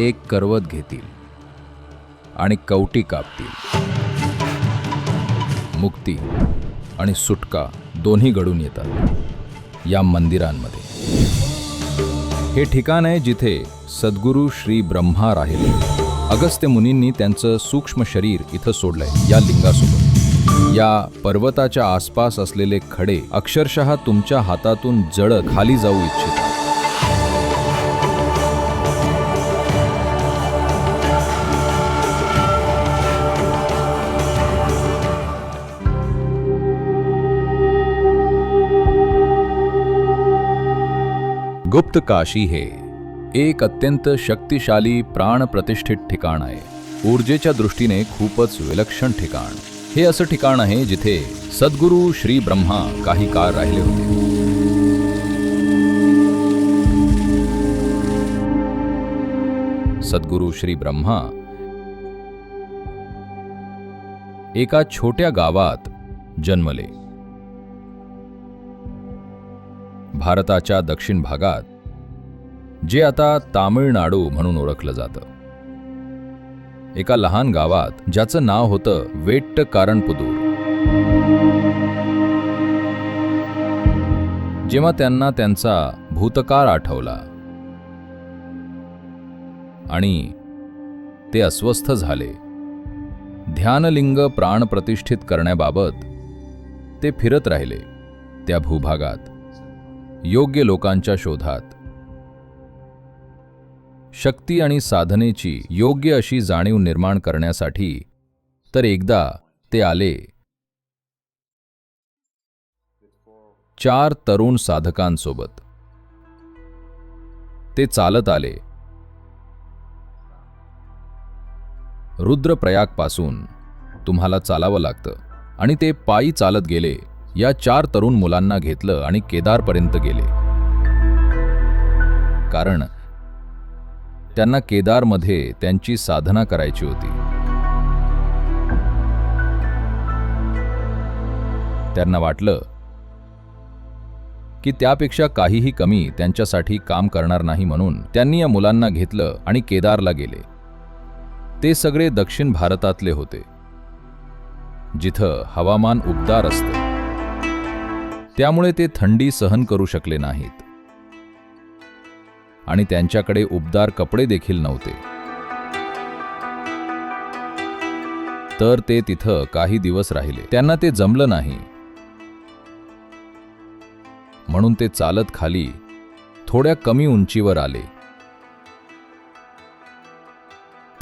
एक करवत घेतील आणि कवटी कापतील. मुक्ती आणि सुटका दोन्ही घडून येतात या मंदिरांमध्ये. हे ठिकाण आहे जिथे सद्गुरू श्री ब्रह्मा राहिले. अगस्त्य मुनींनी त्यांचं सूक्ष्म शरीर इथं सोडलंय या लिंगासोबत. या पर्वताच्या आसपास असलेले खडे अक्षरशः तुमच्या हातातून जळत खाली जाऊ इच्छितात. गुप्त काशी हे एक अत्यंत शक्तिशाली प्राण प्रतिष्ठित ठिकाण आहे. ऊर्जेच्या दृष्टीने खूपच विलक्षण ठिकाण. हे असं ठिकाण आहे जिथे सद्गुरू श्री ब्रह्मा काही काळ राहिले होते. सद्गुरू श्री ब्रह्मा एका छोट्या गावात जन्मले. भारताच्या दक्षिण भागात जे आता तामिळनाडू म्हणून ओळखलं जातं. एका लहान गावात ज्याचं नाव होतं वेट्ट कारणपुदूर जेव्हा त्यांना त्यांचा भूतकाळ आठवला आणि ते अस्वस्थ झाले ध्यानलिंग प्राण प्रतिष्ठित करण्याबाबत ते फिरत राहिले त्या भूभागात. योग्य लोकांच्या शोधात. शक्ती आणि साधनेची योग्य अशी जाणीव निर्माण करण्यासाठी तर एकदा ते आले. चार तरुण साधकांसोबत. ते चालत आले. रुद्रप्रयागपासून तुम्हाला चालावं लागतं आणि ते पायी चालत गेले. या चार तरुण मुलांना घेतलं आणि केदारपर्यंत गेले. कारण त्यांना केदारमध्ये त्यांची साधना करायची होती. त्यांना वाटलं की त्यापेक्षा काहीही कमी त्यांच्यासाठी काम करणार नाही म्हणून त्यांनी या मुलांना घेतलं आणि केदारला गेले. ते सगळे दक्षिण भारतातले होते. जिथं हवामान उबदार असतं. त्यामुळे ते थंडी सहन करू शकले नाहीत. आणि त्यांच्याकडे उबदार कपडे देखील नव्हते. तर ते तिथं काही दिवस राहिले. त्यांना ते जमलं नाही. म्हणून ते चालत खाली थोड्या कमी उंचीवर आले.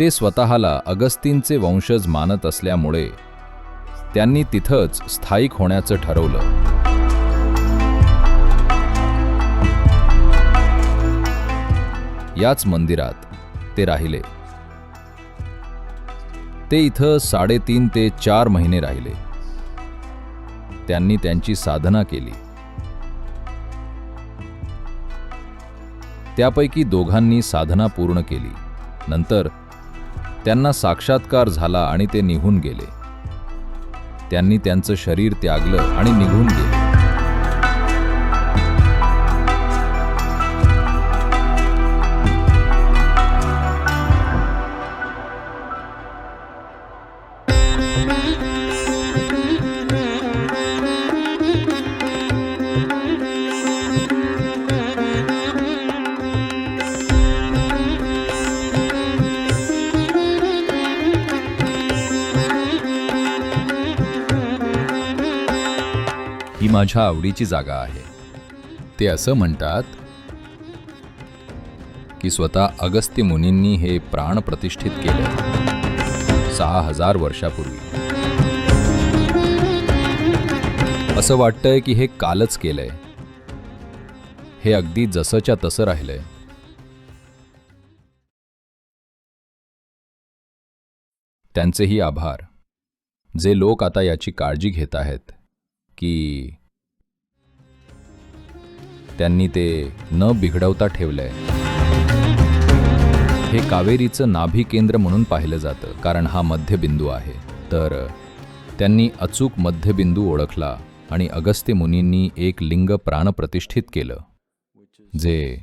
ते स्वतःला अगस्तींचे वंशज मानत असल्यामुळे त्यांनी तिथंच स्थायिक होण्याचं ठरवलं. याच मंदिरात ते राहिले. ते इथं साडेतीन ते चार महिने राहिले. त्यांनी त्यांची साधना केली. त्यापैकी दोघांनी साधना पूर्ण केली. नंतर त्यांना साक्षात्कार झाला आणि ते निघून गेले. त्यांनी त्यांचं शरीर त्यागलं आणि निघून गेले. माझ्या आवडीची जागा आहे. ते असं म्हणतात की स्वतः अगस्त्य मुनींनी हे प्राण प्रतिष्ठित केले. सहा हजार वर्षापूर्वी. असं वाटतंय की हे कालच केलंय. हे अगदी जसंच्या तसं राहिलंय. त्यांचेही आभार. जे लोक आता याची काळजी घेत आहेत की त्यांनी ते न बिघडवता ठेवलंय. हे कावेरीचं नाभी केंद्र म्हणून पाहिलं जातं कारण हा मध्यबिंदू आहे. तर त्यांनी अचूक मध्यबिंदू ओळखला आणि अगस्त्य मुनींनी एक लिंग प्राणप्रतिष्ठित केलं जे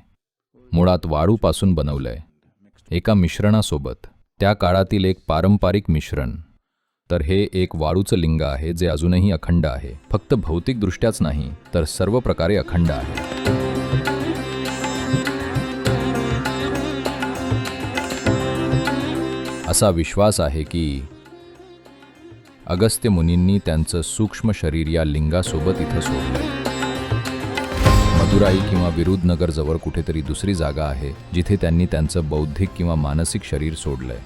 मुळात वाळूपासून बनवलंय. एका मिश्रणासोबत त्या काळातील एक पारंपरिक मिश्रण. तर हे एक वाळूचं लिंग आहे जे अजूनही अखंड आहे. फक्त भौतिकदृष्ट्याच नाही तर सर्व प्रकारे अखंड आहे. असा विश्वास आहे की अगस्त्य मुनींनी त्यांचं सूक्ष्म शरीर या लिंगासोबत इथं सोडलं मदुराई किंवा विरुधनगर जवळ कुठेतरी दुसरी जागा आहे जिथे त्यांनी त्यांचं बौद्धिक किंवा मानसिक शरीर सोडलंय.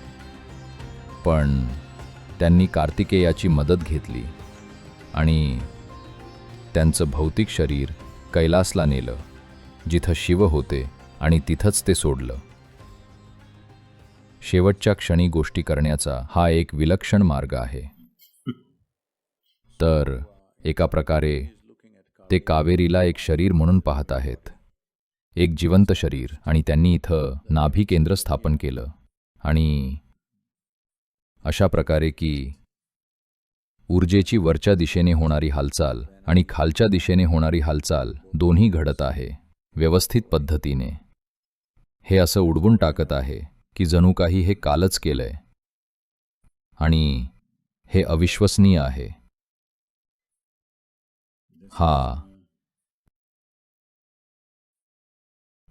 पण त्यांनी कार्तिकेयाची मदत घेतली आणि त्यांचं भौतिक शरीर कैलासला नेलं जिथं शिव होते आणि तिथंच ते सोडलं. शेवटच्या क्षणी गोष्टी करण्याचा हा एक विलक्षण मार्ग आहे. तर एका प्रकारे ते कावेरीला एक शरीर म्हणून पाहत आहेत. एक जिवंत शरीर आणि त्यांनी इथं नाभी केंद्र स्थापन केलं आणि अशा प्रकारे की ऊर्जेची वरच्या दिशेने होणारी हालचाल आणि खालच्या दिशेने होणारी हालचाल दोन्ही घडत आहे व्यवस्थित पद्धतीने. हे असं उडवून टाकत आहे की जणू काही हे कालच केलंय आणि हे अविश्वसनीय आहे. हा.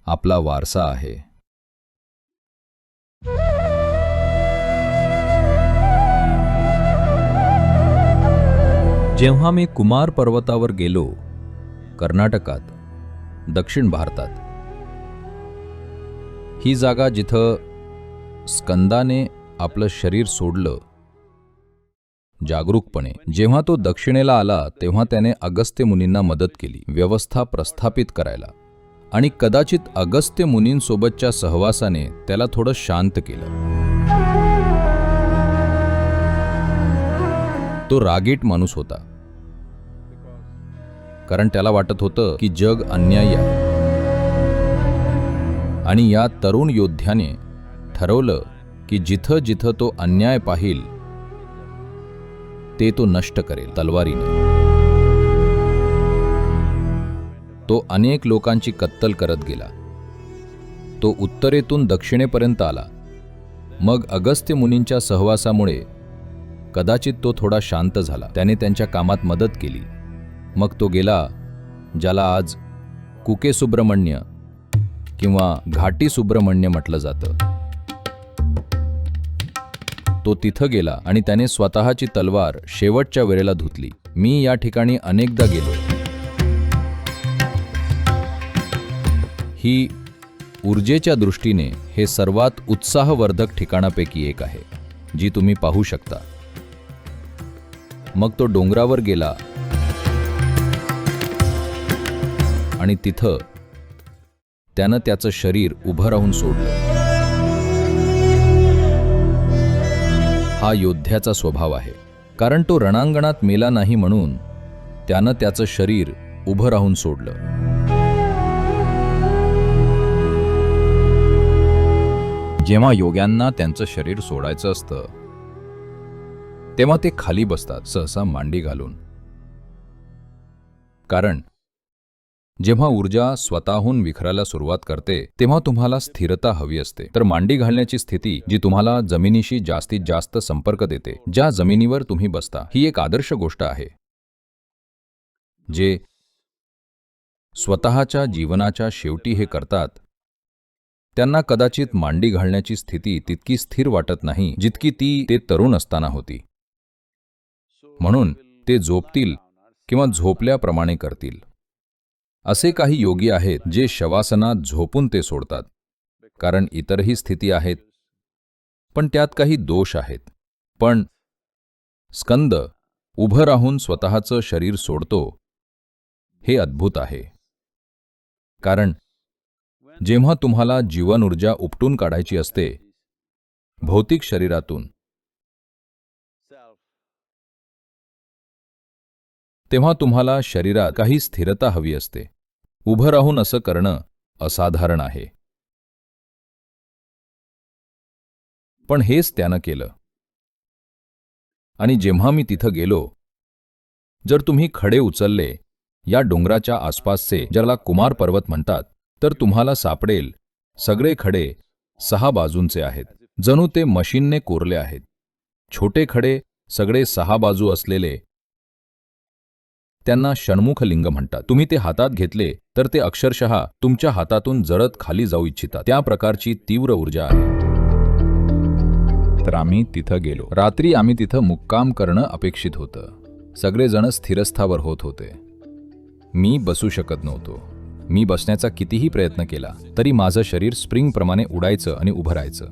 आपला वारसा आहे. जेव्हा मी कुमार पर्वतावर गेलो कर्नाटकात दक्षिण भारतात. ही जागा जिथं स्कंदाने आपलं शरीर सोडलं जागरूकपणे. जेव्हा तो दक्षिणेला आला तेव्हा त्याने अगस्त्य मुनींना मदत केली व्यवस्था प्रस्थापित करायला. आणि कदाचित अगस्त्य मुनींसोबतच्या सहवासाने त्याला थोडं शांत केलं. तो रागीट माणूस होता. कारण त्याला वाटत होतं की जग अन्यायी आहे. आणि या तरुण योद्ध्याने ठरवलं की जिथं जिथं तो अन्याय पाहिल ते तो नष्ट करेल तलवारीने. तो अनेक लोकांची कत्तल करत गेला. तो उत्तरेतून दक्षिणेपर्यंत आला. मग अगस्त्य मुनींच्या सहवासामुळे कदाचित तो थोडा शांत झाला. त्याने त्यांच्या कामात मदत केली. मग तो गेला ज्याला आज कुके सुब्रमण्य किंवा घाटी सुब्रमण्य म्हटलं जातं. तो तिथं गेला आणि त्याने स्वतःची तलवार शेवटच्या वेळेला धुतली. मी या ठिकाणी अनेकदा गेलो. ही ऊर्जेच्या दृष्टीने हे सर्वात उत्साहवर्धक ठिकाणापैकी एक आहे जी तुम्ही पाहू शकता. मग तो डोंगरावर गेला. आणि तिथं त्यानं त्याचं शरीर उभं राहून सोडलं. हा योद्ध्याचा स्वभाव आहे. कारण तो रणांगणात मेला नाही म्हणून त्यानं त्याचं शरीर उभं राहून सोडलं. जेव्हा योग्यांना त्यांचं शरीर सोडायचं असतं तेव्हा ते खाली बसतात सहसा मांडी घालून. कारण जेव्हा ऊर्जा स्वतःहून विखरायला सुरुवात करते तेव्हा तुम्हाला स्थिरता हवी असते. तर मांडी घालण्याची स्थिती जी तुम्हाला जमिनीशी जास्तीत जास्त संपर्क देते ज्या जमिनीवर तुम्ही बसता ही एक आदर्श गोष्ट आहे. जे स्वतःच्या जीवनाच्या शेवटी हे करतात त्यांना कदाचित मांडी घालण्याची स्थिती तितकी स्थिर वाटत नाही जितकी ती ते तरुण असताना होती. म्हणून ते झोपतील किंवा झोपल्याप्रमाणे करतील. असे काही योगी आहेत जे शवासनात झोपून ते सोडतात कारण इतरही स्थिती आहेत. पण त्यात काही दोष आहेत. पण स्कंद उभं राहून स्वतःचं शरीर सोडतो हे अद्भुत आहे. कारण जेव्हा तुम्हाला जीवन ऊर्जा उपटून काढायची असते भौतिक शरीरातून तेव्हा तुम्हाला शरीरात काही स्थिरता हवी असते. उभं राहून असं करणं असाधारण आहे. पण हेच त्यानं केलं. आणि जेव्हा मी तिथं गेलो जर तुम्ही खडे उचलले या डोंगराच्या आसपासचे ज्याला कुमार पर्वत म्हणतात तर तुम्हाला सापडेल सगळे खडे सहा बाजूंचे आहेत. जणू ते मशीनने कोरले आहेत. छोटे खडे सगळे सहा बाजू असलेले त्यांना षण्मुखलिंग म्हणतात. तुम्ही ते हातात घेतले तर ते अक्षरशः तुमच्या हातातून जळत खाली जाऊ इच्छितात. त्या प्रकारची तीव्र ऊर्जा आहे. तर आम्ही तिथं गेलो. रात्री आम्ही तिथं मुक्काम करणं अपेक्षित होतं. सगळेजण स्थिरस्थावर होत होते. मी बसू शकत नव्हतो. मी बसण्याचा कितीही प्रयत्न केला तरी माझं शरीर स्प्रिंगप्रमाणे उडायचं आणि उभं राहायचं.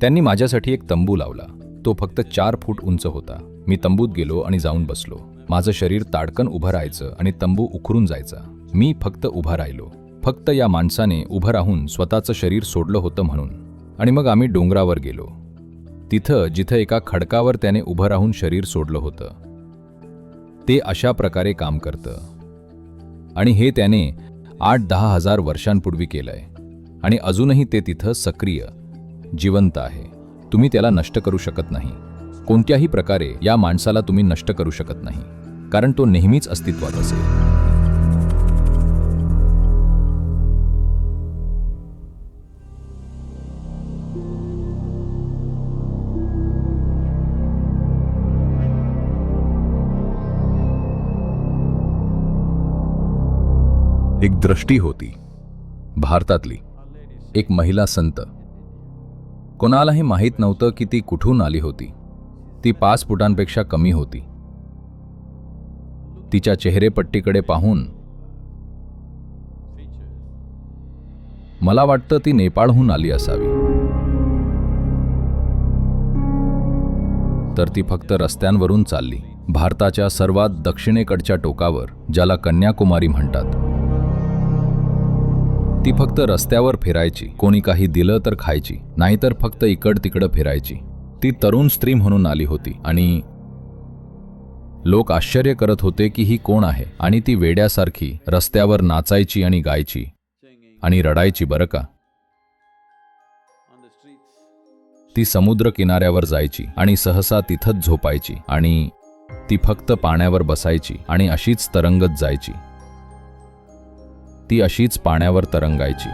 त्यांनी माझ्यासाठी एक तंबू लावला. तो फक्त चार फूट उंच होता. मी तंबूत गेलो आणि जाऊन बसलो. माझं शरीर ताडकन उभं राहायचं आणि तंबू उखरून जायचा. मी फक्त उभा राहिलो. फक्त या माणसाने उभं राहून स्वतःचं शरीर सोडलं होतं म्हणून. आणि मग आम्ही डोंगरावर गेलो. तिथं जिथं एका खडकावर त्याने उभं राहून शरीर सोडलं होतं. ते अशा प्रकारे काम करतं. आणि हे त्याने आठ दहा हजार वर्षांपूर्वी केलंय. आणि अजूनही ते तिथं सक्रिय जिवंत आहे. तुम्ही त्याला नष्ट करू शकत नाही. कोणत्याही प्रकारे या माणसाला तुम्ही नष्ट करू शकत नाही कारण तो नेहमीच अस्तित्वात असेल. एक दृष्टी होती. भारतातली एक महिला संत. कोणालाही माहीत नव्हतं की ती कुठून आली होती. ती पाच फुटांपेक्षा कमी होती. तिच्या चेहरेपट्टीकडे पाहून मला वाटतं ती नेपाळहून आली असावी. तर ती फक्त रस्त्यांवरून चालली भारताच्या सर्वात दक्षिणेकडच्या टोकावर ज्याला कन्याकुमारी म्हणतात. ती फक्त रस्त्यावर फिरायची कोणी काही दिलं तर खायची नाहीतर फक्त इकड तिकडं फिरायची. ती तरुण स्त्री म्हणून आली होती आणि लोक आश्चर्य करत होते की ही कोण आहे आणि ती वेड्यासारखी रस्त्यावर नाचायची आणि गायची आणि रडायची बरं का? ती समुद्र किनाऱ्यावर जायची आणि सहसा तिथंच झोपायची आणि ती फक्त पाण्यावर बसायची आणि अशीच तरंगत जायची. ती अशीच पाण्यावर तरंगायची.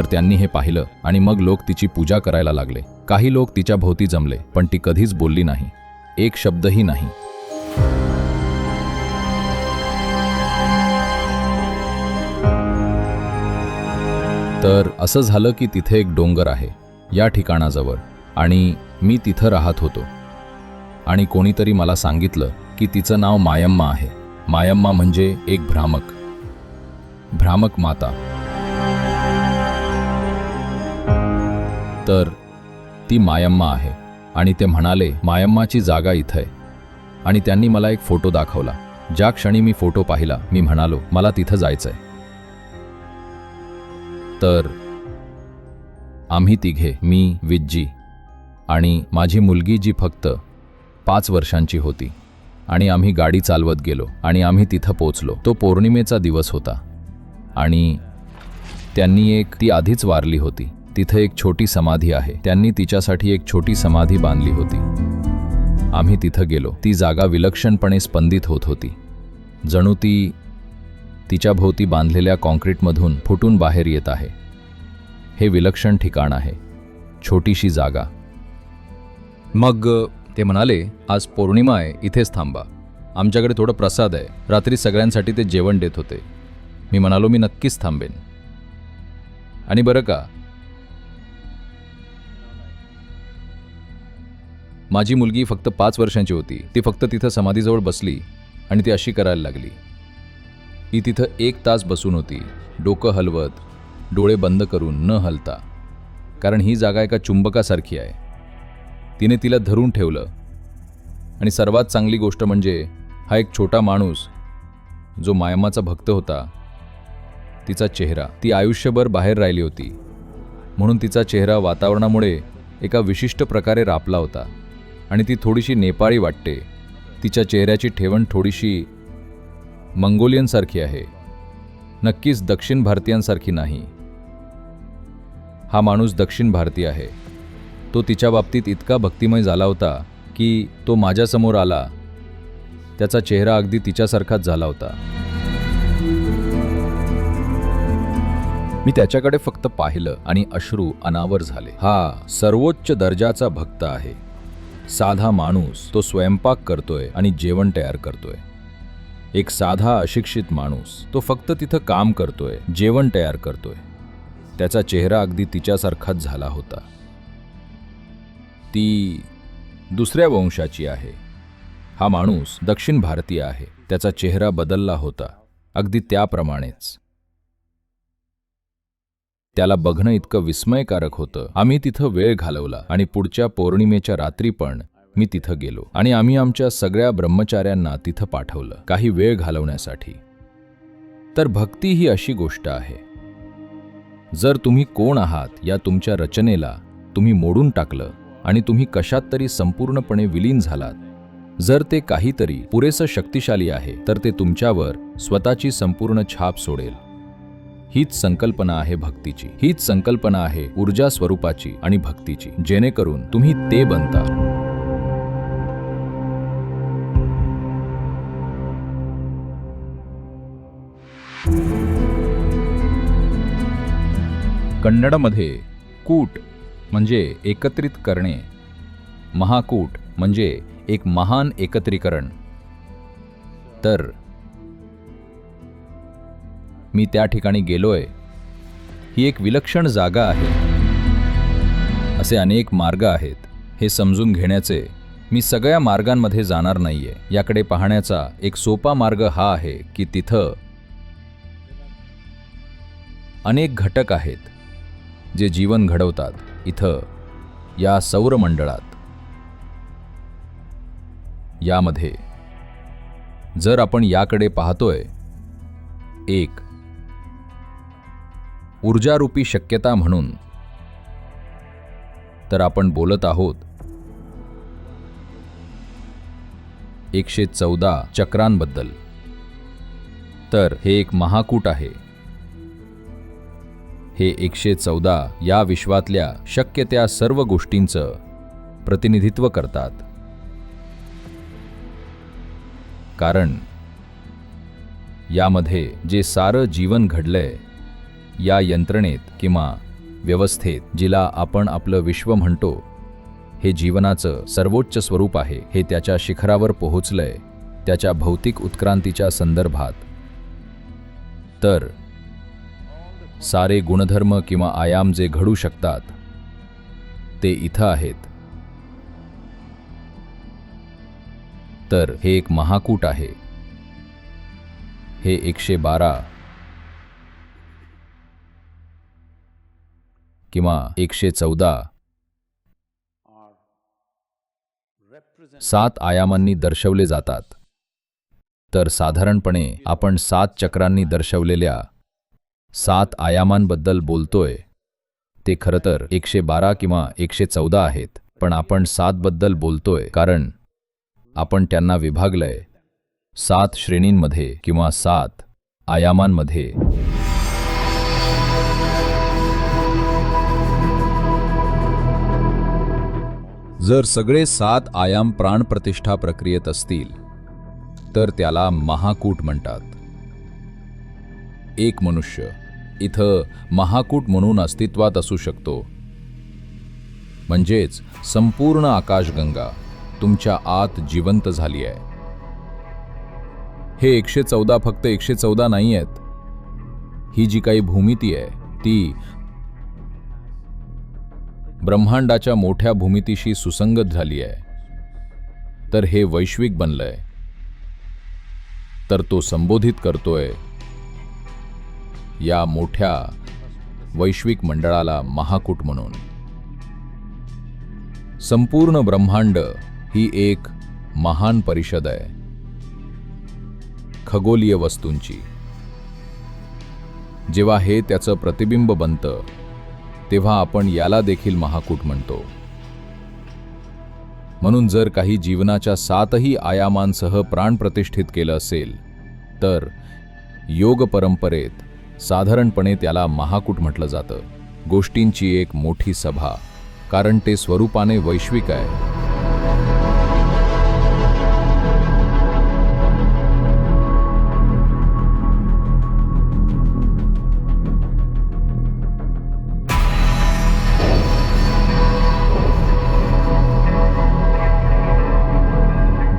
तर त्यांनी हे पाहिलं आणि मग लोक तिची पूजा करायला लागले. काही लोक तिच्या भोवती जमले पण ती कधीच बोलली नाही. एक शब्दही नाही. तर असं झालं की तिथे एक डोंगर आहे या ठिकाणाजवळ आणि मी तिथं राहत होतो. आणि कोणीतरी मला सांगितलं की तिचं नाव मायम्मा आहे. मायम्मा म्हणजे एक भ्रामक. भ्रामक माता. तर ती मायम्मा आहे. आणि ते म्हणाले मायम्माची जागा इथं आहे. आणि त्यांनी मला एक फोटो दाखवला. ज्या क्षणी मी फोटो पाहिला मी म्हणालो मला तिथं जायचंय. तर आम्ही तिघे मी विज्जी आणि माझी मुलगी जी फक्त पाच वर्षांची होती. आणि आम्ही गाडी चालवत गेलो आणि आम्ही तिथं पोचलो तो पौर्णिमेचा दिवस होता. आणि त्यांनी एक ती आधीच वारली होती. तिथे एक छोटी समाधी आहे. त्यांनी तिच्यासाठी एक छोटी समाधी बांधली होती. आम्ही तिथं गेलो. ती जागा विलक्षणपणे स्पंदित होत होती. जणू ती तिच्या भोवती बांधलेल्या कॉन्क्रीटमधून फुटून बाहेर येत आहे. हे विलक्षण ठिकाण आहे. छोटीशी जागा. मग ते म्हणाले आज पौर्णिमा आहे. इथेच थांबा. आमच्याकडे थोडं प्रसाद आहे. रात्री सगळ्यांसाठी ते जेवण देत होते. मी म्हणालो मी नक्कीच थांबेन. आणि बरं का माझी मुलगी फक्त पाच वर्षांची होती. ती फक्त तिथं समाधीजवळ बसली आणि ती अशी करायला लागली. ही तिथं एक तास बसून होती. डोकं हलवत डोळे बंद करून न हलता. कारण ही जागा एका चुंबकासारखी आहे. तिने तिला धरून ठेवलं. आणि सर्वात चांगली गोष्ट म्हणजे हा एक छोटा माणूस जो मायमाचा भक्त होता तिचा चेहरा. ती आयुष्यभर बाहेर राहिली होती. म्हणून तिचा चेहरा वातावरणामुळे एका विशिष्ट प्रकारे रापला होता. आणि ती थोडीशी नेपाळी वाटते. तिच्या चेहऱ्याची ठेवण थोडीशी मंगोलियनसारखी आहे. नक्कीच दक्षिण भारतीयांसारखी नाही. हा माणूस दक्षिण भारतीय आहे. तो तिच्या बाबतीत इतका भक्तिमय झाला होता की तो माझ्यासमोर आला. त्याचा चेहरा अगदी तिच्यासारखाच झाला होता. मी त्याच्याकडे फक्त पाहिलं आणि अश्रू अनावर झाले. हा सर्वोच्च दर्जाचा भक्त आहे. साधा माणूस तो स्वयंपाक करतोय आणि जेवण तयार करतोय. एक साधा अशिक्षित माणूस तो फक्त तिथं काम करतोय जेवण तयार करतोय. त्याचा चेहरा अगदी तिच्यासारखाच झाला होता. ती दुसऱ्या वंशाची आहे. हा माणूस दक्षिण भारतीय आहे. त्याचा चेहरा बदलला होता. अगदी त्याप्रमाणेच. त्याला बघणं इतकं विस्मयकारक होतं. आम्ही तिथं वेळ घालवला आणि पुढच्या पौर्णिमेच्या रात्री पण मी तिथं गेलो आणि आम्ही आमच्या सगळ्या ब्रह्मचाऱ्यांना तिथं पाठवलं काही वेळ घालवण्यासाठी. तर भक्ती ही अशी गोष्ट आहे. जर तुम्ही कोण आहात या तुमच्या रचनेला तुम्ही मोडून टाकलं आणि तुम्ही कशात तरी संपूर्णपणे विलीन झालात जर ते काहीतरी पुरेसं शक्तिशाली आहे तर ते तुमच्यावर स्वतःची संपूर्ण छाप सोडेल. हीच संकल्पना आहे भक्तीची. हीच संकल्पना आहे ऊर्जा स्वरूपाची आणि भक्तीची. जेणेकरून तुम्ही ते बनता. कन्नडमध्ये कूट म्हणजे एकत्रित करणे. महाकूट म्हणजे एक महान एकत्रीकरण. तर मी त्या ठिकाणी गेलोय. ही एक विलक्षण जागा आहे. असे अनेक मार्ग आहेत. हे समजून घेण्याचे मी सगळ्या मार्गांमध्ये जाणार नाहीये. याकडे पाहण्याचा एक सोपा मार्ग हा आहे की तिथं अनेक घटक आहेत जे जीवन घडवतात. इथं या सौरमंडळात यामध्ये जर आपण याकडे पाहतोय एक ऊर्जारूपी शक्यता म्हणून. तर आपण बोलत आहोत. एकशे चौदा चक्रांबद्दल. तर हे एक महाकूट आहे. हे एकशे चौदा या विश्वातल्या शक्य त्या सर्व गोष्टींचं प्रतिनिधित्व करतात. कारण यामध्ये जे सारं जीवन घडलंय या यंत्रणेत किंवा व्यवस्थेत जिला आपण आपलं विश्व म्हणतो हे जीवनाचं सर्वोच्च स्वरूप आहे हे त्याच्या शिखरावर पोहोचलंय त्याच्या भौतिक उत्क्रांतीच्या संदर्भात. तर सारे गुणधर्म किंवा आयाम जे घडू शकतात ते इथं आहेत. तर हे एक महाकूट आहे. हे एकशे बारा किंवा एकशे चौदा. सात आयामांनी दर्शवले जातात. तर साधारणपणे आपण सात चक्रांनी दर्शवलेल्या सात आयामांबद्दल बोलतोय. ते खरं तर एकशे बारा किंवा एकशे चौदा आहेत पण आपण सातबद्दल बोलतोय कारण आपण त्यांना विभागलंय. सात श्रेणींमध्ये किंवा सात आयामांमध्ये. जर सगळे सात आयाम प्राणप्रतिष्ठा प्रक्रियेत असतील तर त्याला महाकूट म्हणतात. एक मनुष्य इथं महाकूट म्हणून अस्तित्वात असू शकतो. म्हणजेच संपूर्ण आकाशगंगा तुमच्या आत जिवंत झाली आहे. हे एकशे चौदा फक्त एकशे चौदा नाही आहेत ही जी काही भूमिती आहे ती ब्रह्मांडाच्या मोठ्या भूमितीशी सुसंगत झाली आहे. तर हे वैश्विक बनलंय. तर तो संबोधित करतोय. या मोठ्या वैश्विक मंडळाला महाकूट म्हणून. संपूर्ण ब्रह्मांड ही एक महान परिषद आहे. खगोलीय वस्तूंची. जेव्हा हे त्याचं प्रतिबिंब बनतं तेव्हा आपण याला देखील महाकूट म्हणतो. म्हणून जर काही जीवनाच्या सातही आयामांसह प्राण प्रतिष्ठित केलं असेल तर योग परंपरेत साधारणपणे त्याला महाकूट म्हटलं जातं. गोष्टींची एक मोठी सभा कारण ते स्वरूपाने वैश्विक आहे.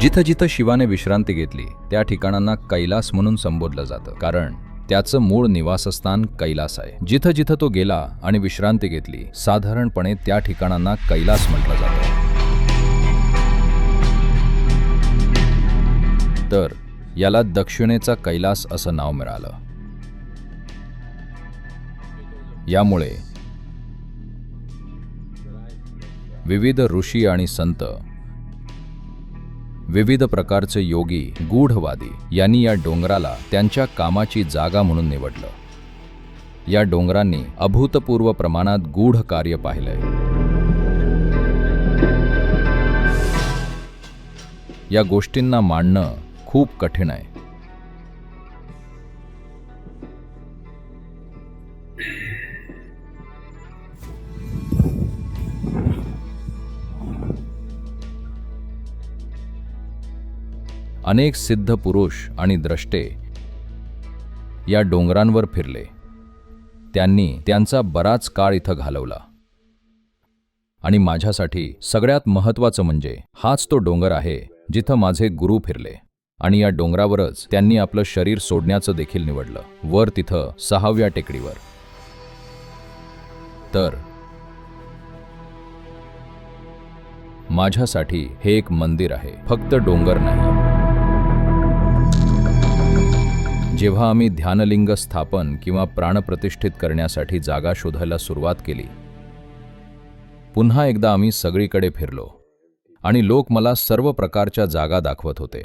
जिथं जिथं शिवाने विश्रांती घेतली त्या ठिकाणांना कैलास म्हणून संबोधलं जातं. कारण त्याचं मूळ निवासस्थान कैलास आहे. जिथं जिथं तो गेला आणि विश्रांती घेतली साधारणपणे त्या ठिकाणांना कैलास म्हटलं जातं. तर याला दक्षिणेचा कैलास असं नाव मिळालं. यामुळे विविध ऋषी आणि संत विविध प्रकारचे योगी गूढवादी यांनी या डोंगराला त्यांच्या कामाची जागा म्हणून निवडलं. या डोंगरांनी अभूतपूर्व प्रमाणात गूढ कार्य पाहिलंय. या गोष्टींना मांडणं खूप कठीण आहे. अनेक सिद्ध पुरुष आणि द्रष्टे या डोंगरांवर फिरले. त्यांनी त्यांचा बराच काळ इथं घालवला. आणि माझ्यासाठी सगळ्यात महत्त्वाचं म्हणजे हाच तो डोंगर आहे जिथं माझे गुरु फिरले. आणि या डोंगरावरच त्यांनी आपलं शरीर सोडण्याचं देखील निवडलं. वर तिथं सहाव्या टेकडीवर. तर माझ्यासाठी हे एक मंदिर आहे. फक्त डोंगर नाही. जेव्हा आम्ही ध्यानलिंग स्थापन किंवा प्राणप्रतिष्ठित करण्यासाठी जागा शोधायला सुरुवात केली पुन्हा एकदा आम्ही सगळीकडे फिरलो आणि लोक मला सर्व प्रकारच्या जागा दाखवत होते.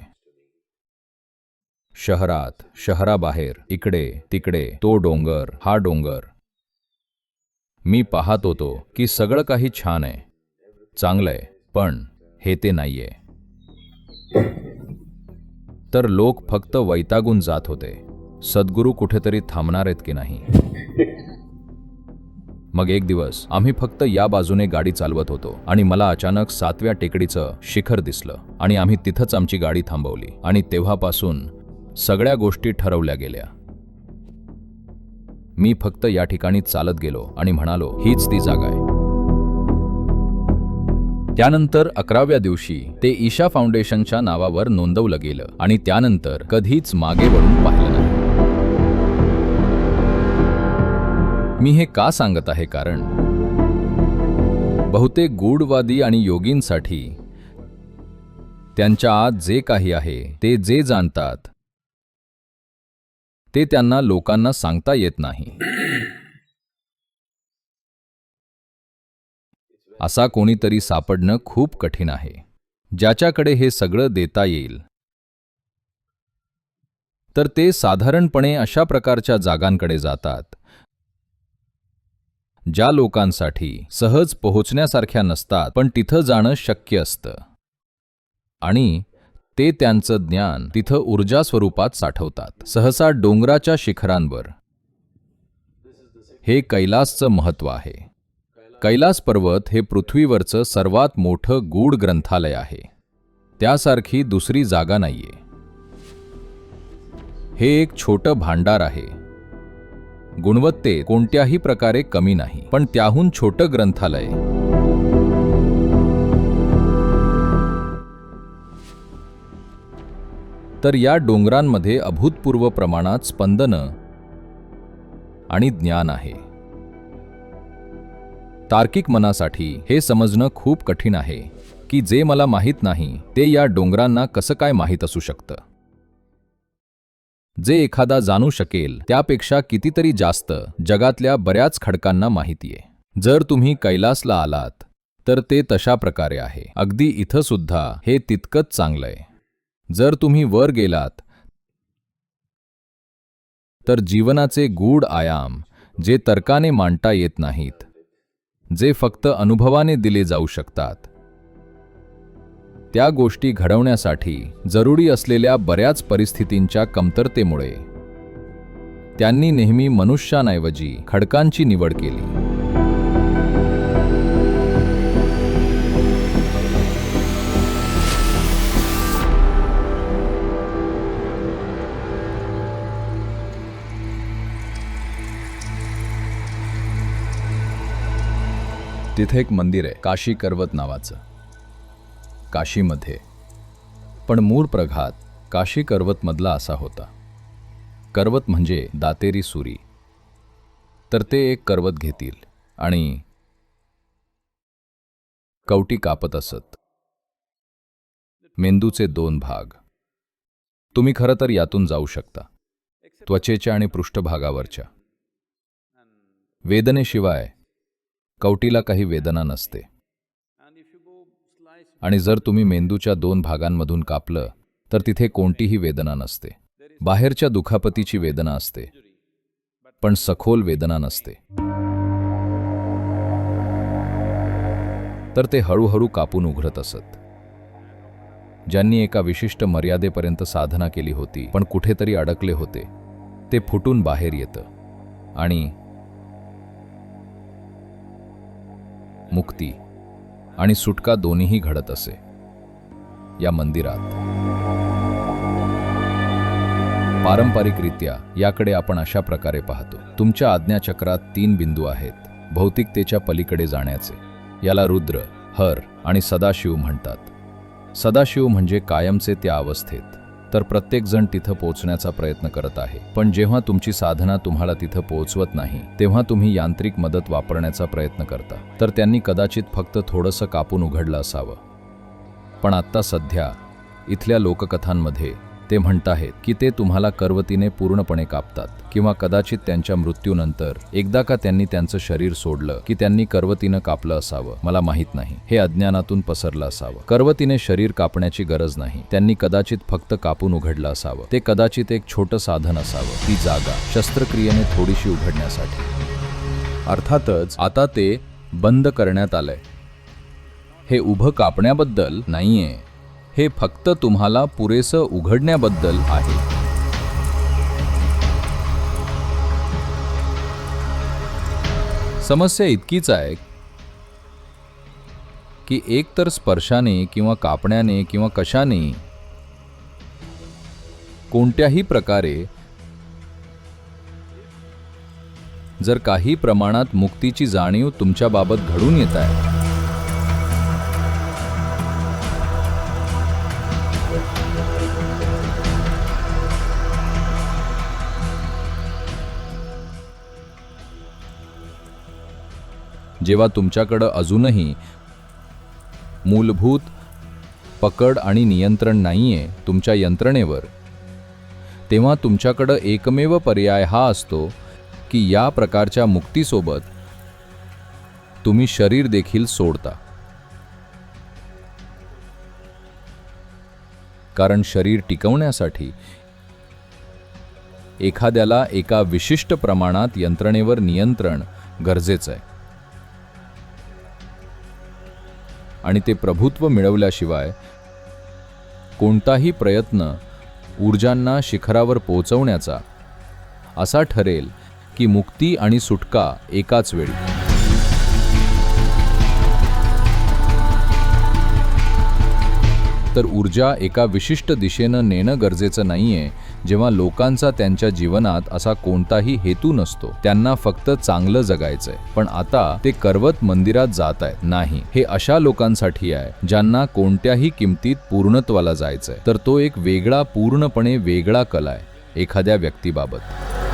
शहरात शहराबाहेर इकडे तिकडे तो डोंगर हा डोंगर. मी पाहत होतो की सगळं काही छान आहे चांगलंय पण हे ते नाहीये. तर लोक फक्त वैतागून जात होते. सद्गुरू कुठेतरी थांबणार आहेत की नाही? मग एक दिवस आम्ही फक्त या बाजूने गाडी चालवत होतो आणि मला अचानक सातव्या टेकडीचं शिखर दिसलं आणि आम्ही तिथंच आमची गाडी थांबवली आणि तेव्हापासून सगळ्या गोष्टी ठरवल्या गेल्या. मी फक्त या ठिकाणी चालत गेलो आणि म्हणालो हीच ती जागा आहे. त्यानंतर अकराव्या दिवशी ते ईशा फाउंडेशनच्या नावावर नोंदवलं गेलं आणि त्यानंतर कधीच मागे वळून पाहिलं नाही. मी हे का सांगत आहे कारण? बहुतेक गूढवादी आणि योगींसाठी त्यांच्या आत जे काही आहे ते जे जाणतात ते त्यांना लोकांना सांगता येत नाही. असा कोणीतरी सापडणं खूप कठीण आहे ज्याच्याकडे हे सगळं देता येईल. तर ते साधारणपणे अशा प्रकारच्या जागांकडे जातात ज्या लोकांसाठी सहज पोहोचण्यासारख्या नसतात पण तिथं जाणं शक्य असतं. आणि ते त्यांचं ज्ञान तिथं ऊर्जा स्वरूपात साठवतात. सहसा डोंगराच्या शिखरांवर. हे कैलासचं महत्त्व आहे. कैलास पर्वत हे पृथ्वीवरचं सर्वात मोठं गूढ ग्रंथालय आहे. त्यासारखी दुसरी जागा नाहीये. हे एक छोटं भांडार आहे. गुणवत्तेत कोणत्याही प्रकारे कमी नाही पण त्याहून छोटं ग्रंथालय. तर या डोंगरांमध्ये अभूतपूर्व प्रमाणात स्पंदनं आणि ज्ञान आहे. तार्किक मनासाठी हे समजणं खूप कठीण आहे की जे मला माहीत नाही ते या डोंगरांना कसं काय माहीत असू शकतं? जे एखादा जाणू शकेल त्यापेक्षा कितीतरी जास्त जगातल्या बऱ्याच खडकांना माहितीये जर तुम्ही कैलासला आलात तर ते तशा प्रकारे आहे. अगदी इथं सुद्धा हे तितकंच चांगलंय जर तुम्ही वर गेलात तर जीवनाचे गूढ आयाम जे तर्काने मांडता येत नाहीत जे फक्त अनुभवाने दिले जाऊ शकतात त्या गोष्टी घडवण्यासाठी जरुरी असलेल्या बऱ्याच परिस्थितींच्या कमतरतेमुळे. त्यांनी नेहमी मनुष्यांऐवजी खडकांची निवड केली. तिथे एक मंदिर आहे काशी करवत नावाचं. काशीमध्ये. पण मूळ प्रघात काशी कर्वतमधला असा होता. कर्वत म्हणजे दातेरी सुरी. तर ते एक कर्वत घेतील आणि कवटी कापत असत. मेंदूचे दोन भाग. तुम्ही खरं तर यातून जाऊ शकता. त्वचेच्या आणि पृष्ठभागावरच्या. वेदनेशिवाय कवटीला काही वेदना नसते. आणि जर तुम्ही मेंदूच्या दोन भागांमधून कापलं तर तिथे कोणतीही वेदना नसते. बाहेरच्या दुखापतीची वेदना असते. पण सखोल वेदना नसते. तर ते हळूहळू कापून उघडत असत. ज्यांनी एका विशिष्ट मर्यादेपर्यंत साधना केली होती पण कुठेतरी अडकले होते ते फुटून बाहेर येतं. आणि मुक्ती. आणि सुटका दोन्हीही घडत असे. या मंदिरात. पारंपरिकरित्या याकडे आपण अशा प्रकारे पाहतो. तुमच्या आज्ञाचक्रात तीन बिंदू आहेत. भौतिकतेच्या पलीकडे जाण्याचे. याला रुद्र हर आणि सदाशिव म्हणतात. सदाशिव म्हणजे कायमचे त्या अवस्थेत. तर प्रत्येकजण तिथं पोहोचण्याचा प्रयत्न करत आहे. पण जेव्हा तुमची साधना तुम्हाला तिथं पोहोचवत नाही तेव्हा तुम्ही यांत्रिक मदत वापरण्याचा प्रयत्न करता. तर त्यांनी कदाचित फक्त थोडंसं कापून उघडलं असावं. पण आत्ता सध्या इथल्या लोककथांमध्ये ते म्हणताहेत की ते तुम्हाला करवतीने पूर्णपणे कापतात किंवा कदाचित त्यांच्या मृत्यूनंतर एकदा का त्यांनी त्यांचं शरीर सोडलं की त्यांनी करवतीनं कापलं असावं. मला माहीत नाही. हे अज्ञानातून पसरलं असावं. करवतीने शरीर कापण्याची गरज नाही. त्यांनी कदाचित फक्त कापून उघडलं असावं. ते कदाचित एक छोटं साधन असावं. ती जागा शस्त्रक्रियेने थोडीशी उघडण्यासाठी. अर्थातच आता ते बंद करण्यात आलंय. हे उभं कापण्याबद्दल नाहीये. हे फक्त तुम्हाला पुरेसं उघडण्याबद्दल आहे. समस्या इतकीच आहे की एकतर स्पर्शाने किंवा कापण्याने किंवा कशाने कोणत्याही प्रकारे जर काही प्रमाणात मुक्तीची जाणीव तुमच्याबाबत घडून येत आहे जेव्हा तुमच्याकडं अजूनही मूलभूत पकड आणि नियंत्रण नाही आहे तुमच्या यंत्रणेवर तेव्हा तुमच्याकडं एकमेव पर्याय हा असतो की या प्रकारच्या मुक्तीसोबत तुम्ही शरीर देखील सोडता. कारण शरीर टिकवण्यासाठी एखाद्याला एका विशिष्ट प्रमाणात यंत्रणेवर नियंत्रण गरजेचं आहे. आणि ते प्रभुत्व मिळवल्याशिवाय कोणताही प्रयत्न ऊर्जांना शिखरावर पोहोचवण्याचा असा ठरेल की मुक्ती आणि सुटका एकाच वेळी. तर ऊर्जा एका विशिष्ट दिशेनं नेणं गरजेचं नाहीये जेव्हा लोकांचा त्यांच्या जीवनात असा कोणताही हेतू नसतो त्यांना फक्त चांगलं जगायचंय. पण आता ते करवत मंदिरात जात आहेत. नाही हे अशा लोकांसाठी आहे ज्यांना कोणत्याही किमतीत पूर्णत्वाला जायचंय. तर तो एक वेगळा पूर्णपणे वेगळा कला आहे एखाद्या व्यक्तीबाबत.